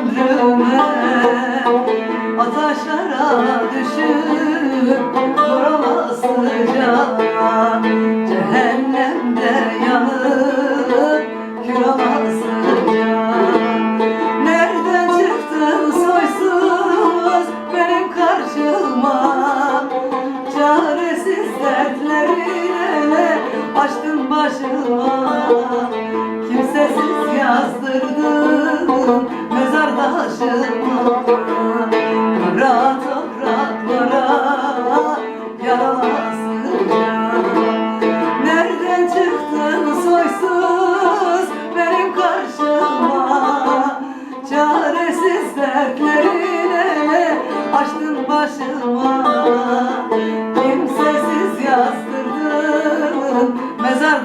ömrüme Ataşlara düşüp duramazsınca Cehennemde yanıp kül olasınca Nereden çıktın soysuz benim karşıma? Çaresiz dertleriyle açtın başıma. Kimsesiz yazdırdın taşıma Kara topraklara yaralasınca Nereden çıktın soysuz benim karşıma Çaresiz dertleriyle açtın başıma Kimsesiz yazdırdın mezar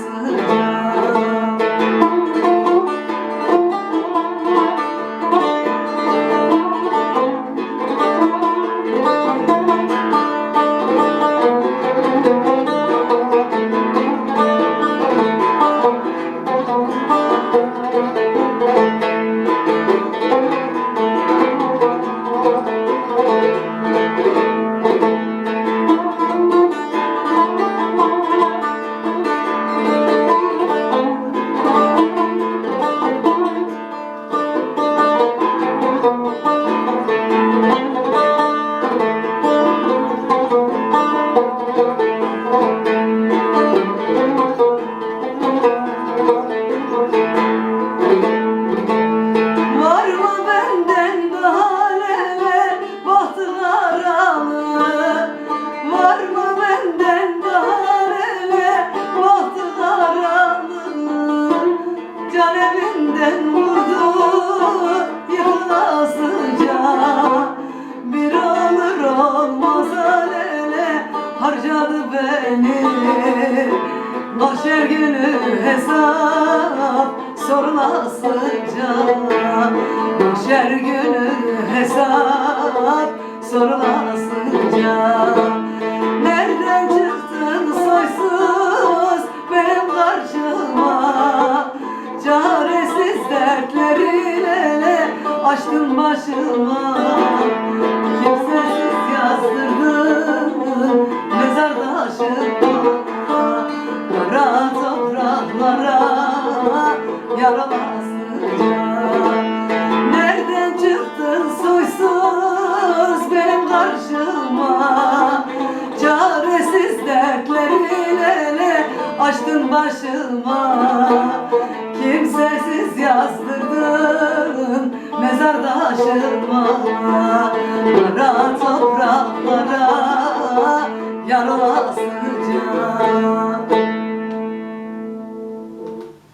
yaralasınca Var Can vurdu yıkılasıca Bir olur olmaz alele harcadı beni. Mahşer günü hesap sorulasıca Mahşer günü hesap sorulasıca Çaresiz dertleriyle açtın başıma Kimsesiz yazdırdın mezar taşıma Kara topraklara yaralasınca Nereden çıktın soysuz benim karşıma? Çaresiz dertleriyle açtın başıma Kimsesiz yazdırdın. Mezar taşıma Kara